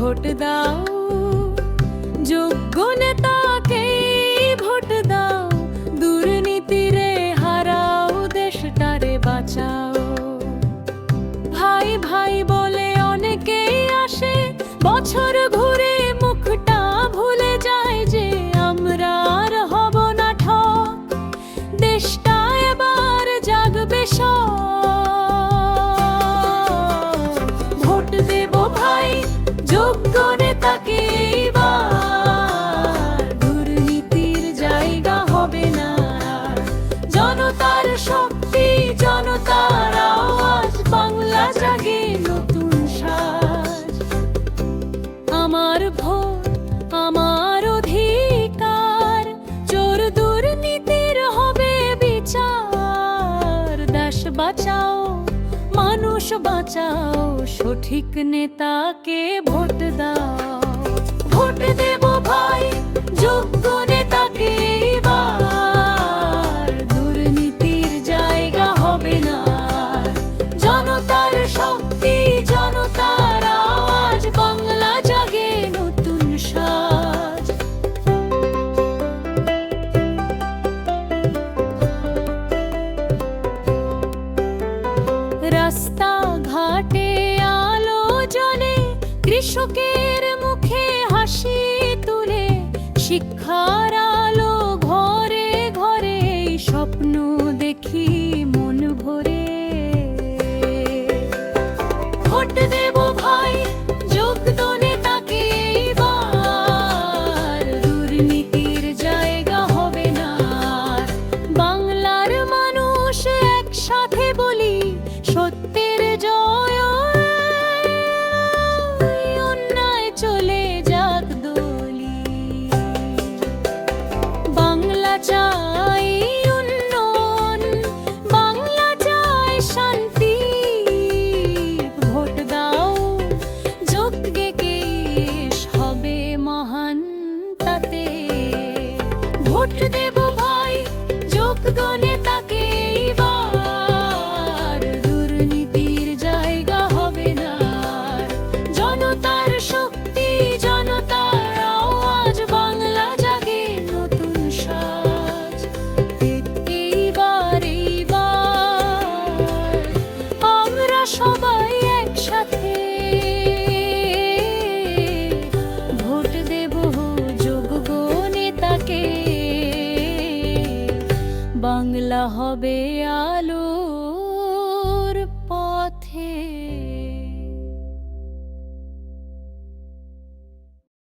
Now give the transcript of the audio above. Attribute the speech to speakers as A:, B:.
A: Vote দাও। যোগ্য নেতাকে ভোট দাও। দুর্নীতিরে হারাও দেশটারে বাঁচাও। ভাই ভাই বলে অনেকেই আসে, বছর ঘুরে মুখটা ভুলে যায় যে আমরা আর হব না ঠক। দেশটা এবার জাগবে সব। ভোট দেব ভাই যোগ্য নেতাকে দুর্নীতির জায়গা হবে না। জনতার জনতার বাংলা নতুন আমার ভোট, আমার অধিকার, চোর দুর্নীতির হবে বিচার। বাঁচাও মানুষ বাঁচাও সঠিক নেতাকে ভোট দাও। ভোট দেব ভাই যোগ্য নেতাকে। কৃষকের মুখে হাসি তুলে, শিক্ষার আলো ঘরে ঘরে স্বপ্ন দেখি মন ভরে। ভোট দেব ভাই যোগ্য নেতাকে এবার দুর্নীতির জায়গা হবে না বাংলার মানুষ একসাথে বলি, সত্যের ভোট দেব বাংলা হবে আলোর